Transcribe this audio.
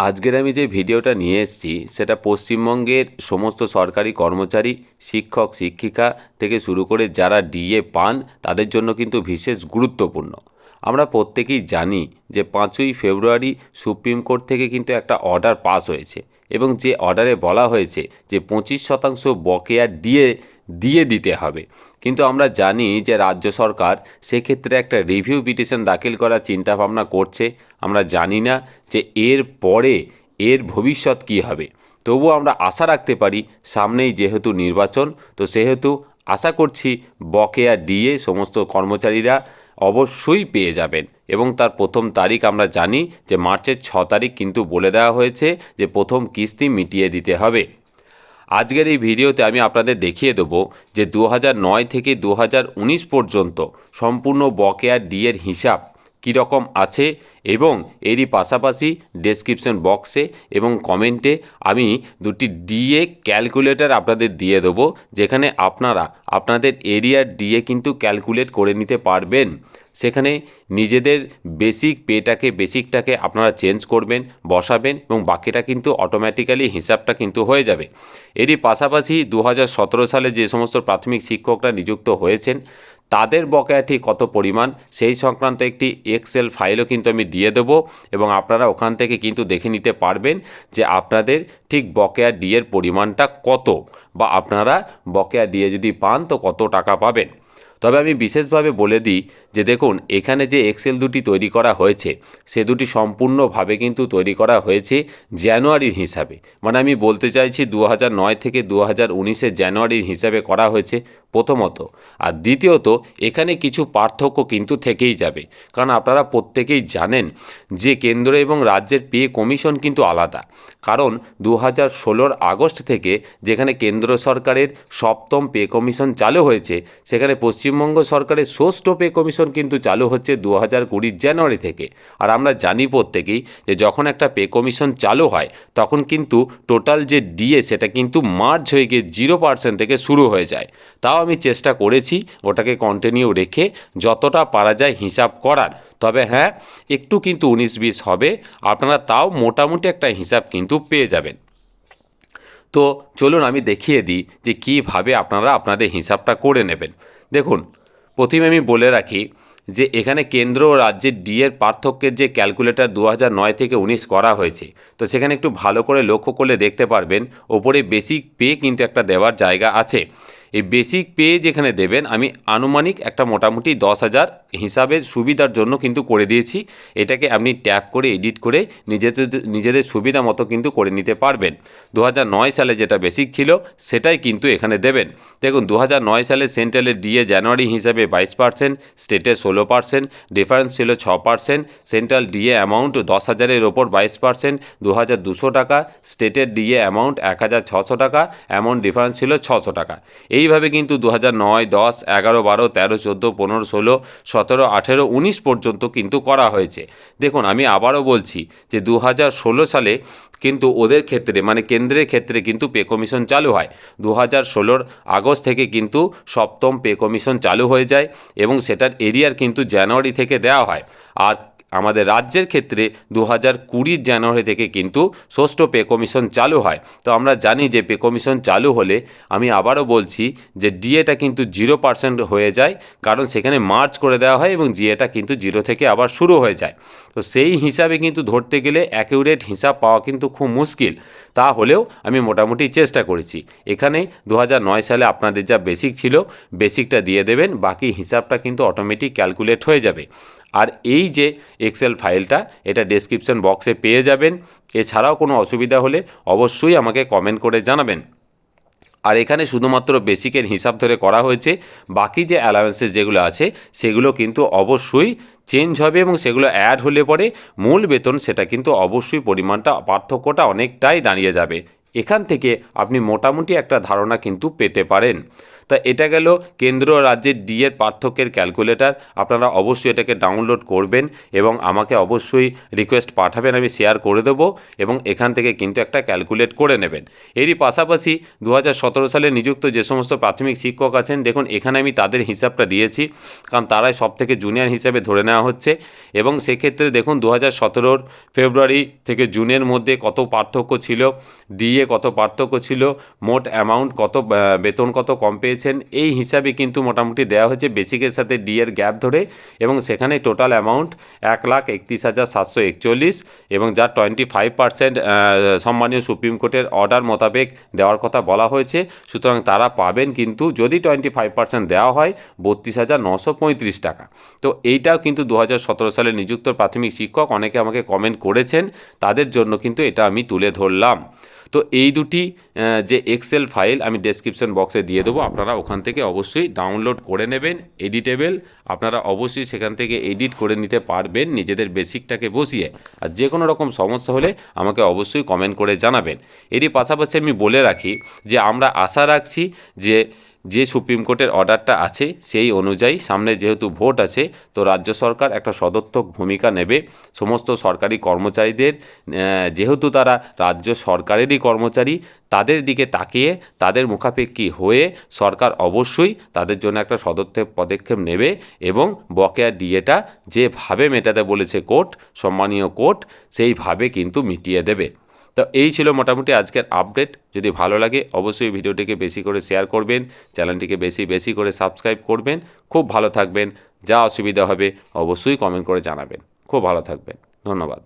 আজকের আমি যে ভিডিওটা নিয়ে এসেছি, সেটা পশ্চিমবঙ্গের সমস্ত সরকারি কর্মচারী, শিক্ষক, শিক্ষিকা থেকে শুরু করে যারা ডিএ পান, তাদের জন্য কিন্তু বিশেষ গুরুত্বপূর্ণ। আমরা প্রত্যেকেই জানি যে পাঁচই ফেব্রুয়ারি সুপ্রিম কোর্ট থেকে কিন্তু একটা অর্ডার পাস হয়েছে এবং যে অর্ডারে বলা হয়েছে যে পঁচিশ শতাংশ বকেয়া ডিএ দিয়ে দিতে হবে। কিন্তু আমরা জানি যে রাজ্য সরকার সেক্ষেত্রে একটা রিভিউ পিটিশন দাখিল করার চিন্তাভাবনা করছে। আমরা জানি না যে এর পরে এর ভবিষ্যৎ কী হবে। তবুও আমরা আশা রাখতে পারি সামনেই যেহেতু নির্বাচন, তো সেহেতু আশা করছি বকেয়া ডিএ সমস্ত কর্মচারীরা অবশ্যই পেয়ে যাবেন। এবং তার প্রথম তারিখ আমরা জানি যে মার্চের ছ তারিখ কিন্তু বলে দেওয়া হয়েছে যে প্রথম কিস্তি মিটিয়ে দিতে হবে। আজকের এই ভিডিওতে আমি আপনাদের দেখিয়ে দেবো যে দু থেকে দু হাজার উনিশ পর্যন্ত সম্পূর্ণ বকেয়া ডিয়ের হিসাব কীরকম আছে এবং এরই পাশাপাশি ডেসক্রিপশন বক্সে এবং কমেন্টে আমি দুটি ডিএ ক্যালকুলেটর আপনাদের দিয়ে দেবো, যেখানে আপনারা আপনাদের এরিয়ার ডিএ কিন্তু ক্যালকুলেট করে নিতে পারবেন। সেখানে নিজেদের বেসিক পেটাকে বেসিকটাকে আপনারা চেঞ্জ করবেন, বসাবেন এবং বাকিটা কিন্তু অটোমেটিক্যালি হিসাবটা কিন্তু হয়ে যাবে। এরই পাশাপাশি দু হাজার সতেরো সালে যে সমস্ত প্রাথমিক শিক্ষকরা নিযুক্ত হয়েছেন তাদের বকেয়া ঠিক কত পরিমাণ? সেই সংক্রান্ত একটি এক্সেল ফাইলও কিন্তু আমি দিয়ে দেবো এবং আপনারা ওখান থেকে কিন্তু দেখে নিতে পারবেন যে আপনাদের ঠিক বকেয়া ডিএর পরিমাণটা কত বা আপনারা বকেয়া ডিএ যদি পান তো কত টাকা পাবেন। তবে আমি বিশেষভাবে বলে দিই যে দেখুন, এখানে যে এক্সেল দুটি তৈরি করা হয়েছে, সে দুটি সম্পূর্ণভাবে কিন্তু তৈরি করা হয়েছে জানুয়ারির হিসাবে। মানে আমি বলতে চাইছি দু নয় থেকে দু হাজার জানুয়ারির হিসাবে করা হয়েছে। প্রথমত। আর দ্বিতীয়ত, এখানে কিছু পার্থক্য কিন্তু থেকেই যাবে। কারণ আপনারা প্রত্যেকেই জানেন যে কেন্দ্র এবং রাজ্যের পে কমিশন কিন্তু আলাদা। কারণ দু হাজার ষোলোর আগস্ট থেকে যেখানে কেন্দ্র সরকারের সপ্তম পে কমিশন চালু হয়েছে, সেখানে পশ্চিমবঙ্গ সরকারের ষষ্ঠ পে কমিশন কিন্তু চালু হচ্ছে দু হাজার কুড়ির জানুয়ারি থেকে। আর আমরা জানি প্রত্যেকেই যে যখন একটা পে কমিশন চালু হয়, তখন কিন্তু টোটাল যে ডিএ, সেটা কিন্তু মার্চ হয়ে গিয়ে জিরো পার্সেন্ট থেকে শুরু হয়ে যায়। তাও আমি চেষ্টা করেছি, ওটাকে কন্টিনিউ রেখে যতটা পারা যায় হিসাব করার। তবে হ্যাঁ একটু কিন্তু উনিশ বিশ হবে, আপনারা তাও মোটামুটি একটা হিসাব কিন্তু পেয়ে যাবেন। তো চলুন আমি দেখিয়ে দিই যে কীভাবে আপনারা আপনাদের হিসাবটা করে নেবেন। দেখুন, প্রথমে আমি বলে রাখি যে এখানে কেন্দ্র ও রাজ্যের ডিএর পার্থক্যের যে ক্যালকুলেটর দু নয় থেকে উনিশ করা হয়েছে, তো সেখানে একটু ভালো করে লক্ষ্য করলে দেখতে পারবেন, ওপরে বেসিক পে কিন্তু একটা দেওয়ার জায়গা আছে। এই বেসিক পে যেখানে দেবেন আমি আনুমানিক একটা মোটামুটি দশ হাজার হিসাবের সুবিধার জন্য কিন্তু করে দিয়েছি। এটাকে আপনি ট্যাপ করে, এডিট করে নিজেদের নিজেদের সুবিধা মতো কিন্তু করে নিতে পারবেন। দু সালে যেটা বেসিক ছিল, সেটাই কিন্তু এখানে দেবেন। দেখুন দু সালে সেন্ট্রালের ডিএ জানুয়ারি হিসাবে বাইশ পার্সেন্ট, স্টেটে ষোলো পার্সেন্ট, ডিফারেন্স ছিল ছ পার্সেন্ট, সেন্ট্রাল ডিএ অ্যামাউন্ট দশ হাজারের ওপর বাইশ পার্সেন্ট দু হাজার দুশো টাকা, স্টেটের ডিএ অ্যামাউন্ট এক হাজার ছশো টাকা অ্যামাউন্ট ডিফারেন্স ছিল ছশো টাকা। এইভাবে কিন্তু দু হাজার নয়, দশ, এগারো, বারো, তেরো, চোদ্দ, পনেরো, ষোলো সতেরো, আঠেরো, উনিশ পর্যন্ত কিন্তু করা হয়েছে। দেখুন, আমি আবারও বলছি যে দু হাজার ষোলো সালে কিন্তু ওদের ক্ষেত্রে মানে কেন্দ্রের ক্ষেত্রে কিন্তু পে কমিশন চালু হয়। দু হাজার ষোলোর আগস্ট থেকে কিন্তু সপ্তম পে কমিশন চালু হয়ে যায় এবং সেটার এরিয়ার কিন্তু জানুয়ারি থেকে দেওয়া হয়। আর আমাদের রাজ্যের ক্ষেত্রে দু হাজার কুড়ির জানুয়ারি থেকে কিন্তু ষষ্ঠ পে কমিশন চালু হয়। তো আমরা জানি যে পে কমিশন চালু হলে আমি আবারও বলছি যে ডিএটা কিন্তু জিরো পার্সেন্ট হয়ে যায়, কারণ সেখানে মার্চ করে দেওয়া হয় এবং জিএটা কিন্তু জিরো থেকে আবার শুরু হয়ে যায়। তো সেই হিসাবে কিন্তু ধরতে গেলে অ্যাকিউরেট হিসাব পাওয়া কিন্তু খুব মুশকিল। তা হলেও আমি মোটামুটি চেষ্টা করেছি। এখানে দু সালে আপনাদের যা বেসিক ছিল বেসিকটা দিয়ে দেবেন, বাকি হিসাবটা কিন্তু অটোমেটিক ক্যালকুলেট হয়ে যাবে। আর এই যে এক্সেল ফাইলটা, এটা ডেসক্রিপশন বক্সে পেয়ে যাবেন। এছাড়াও কোনো অসুবিধা হলে অবশ্যই আমাকে কমেন্ট করে জানাবেন। আর এখানে শুধুমাত্র বেসিকের হিসাব ধরে করা হয়েছে। বাকি যে অ্যালাউন্সেস যেগুলো আছে, সেগুলো কিন্তু অবশ্যই চেঞ্জ হবে এবং সেগুলো অ্যাড হলে পরে মূল বেতন সেটা কিন্তু অবশ্যই পরিমাণটা, পার্থক্যটা অনেকটাই দাঁড়িয়ে যাবে। এখান থেকে আপনি মোটামুটি একটা ধারণা কিন্তু পেতে পারেন। তা এটা গেল কেন্দ্র রাজ্যের ডিএর পার্থক্যের ক্যালকুলেটার। আপনারা অবশ্যই এটাকে ডাউনলোড করবেন এবং আমাকে অবশ্যই রিকোয়েস্ট পাঠাবেন, আমি শেয়ার করে দেবো এবং এখান থেকে কিন্তু একটা ক্যালকুলেট করে নেবেন। এরই পাশাপাশি দু হাজার সতেরো সালে নিযুক্ত যে সমস্ত প্রাথমিক শিক্ষক আছেন, দেখুন এখানে আমি তাদের হিসাবটা দিয়েছি, কারণ তারাই সব থেকে জুনিয়র হিসাবে ধরে নেওয়া হচ্ছে এবং সেক্ষেত্রে দেখুন দু হাজার ফেব্রুয়ারি থেকে জুনের মধ্যে কত পার্থক্য ছিল ডিএ কত পার্থক্য ছিল, মোট অ্যামাউন্ট কত বেতন কত কম পেয়েছেন এই হিসাবে কিন্তু মোটামুটি দেওয়া হয়েছে বেসিকের সাথে ডি এর গ্যাপ ধরে এবং সেখানে টোটাল অ্যামাউন্ট এক লাখ একত্রিশ হাজার সাতশো একচল্লিশ এবং যার টোয়েন্টি ফাইভ পার্সেন্ট সম্মানীয় সুপ্রিম কোর্টের অর্ডার মোতাবেক দেওয়ার কথা বলা হয়েছে। সুতরাং তারা পাবেন কিন্তু যদি টোয়েন্টি ফাইভ পার্সেন্ট দেওয়া হয় বত্রিশ হাজার নশো পঁয়ত্রিশ টাকা। তো এইটাও কিন্তু দু হাজার সতেরো সালে নিযুক্ত প্রাথমিক শিক্ষক অনেকে আমাকে কমেন্ট করেছেন, তাদের জন্য কিন্তু এটা আমি তুলে ধরলাম। তো এই দুটি যে এক্সেল ফাইল আমি ডেসক্রিপশন বক্সে দিয়ে দেবো, আপনারা ওখান থেকে অবশ্যই ডাউনলোড করে নেবেন এডিটেবেল আপনারা অবশ্যই সেখান থেকে এডিট করে নিতে পারবেন নিজেদের বেসিকটাকে বসিয়ে। আর যে কোনো রকম সমস্যা হলে আমাকে অবশ্যই কমেন্ট করে জানাবেন। এরই পাশাপাশি আমি বলে রাখি যে আমরা আশা রাখছি যে যে সুপ্রিম কোর্টের অর্ডারটা আছে, সেই অনুযায়ী সামনে যেহেতু ভোট আছে, তো রাজ্য সরকার একটা সদর্থক ভূমিকা নেবে। সমস্ত সরকারি কর্মচারীদের যেহেতু তারা রাজ্য সরকারেরই কর্মচারী, তাদের দিকে তাকিয়ে তাদের মুখাপেক্ষি হয়ে সরকার অবশ্যই তাদের জন্য একটা সদর্থক পদক্ষেপ নেবে এবং বকেয়া ডিএটা যেভাবে মেটাতে বলেছে কোর্ট, সম্মানীয় কোর্ট, সেইভাবে কিন্তু মিটিয়ে দেবে। তো এই ছিল মোটামুটি আজকের আপডেট যদি ভালো লাগে, অবশ্যই ভিডিওটিকে বেশি করে শেয়ার করবেন চ্যানেলটিকে বেশি বেশি করে সাবস্ক্রাইব করবেন। খুব ভালো থাকবেন, যা অসুবিধা হবে অবশ্যই কমেন্ট করে জানাবেন। খুব ভালো থাকবেন। ধন্যবাদ।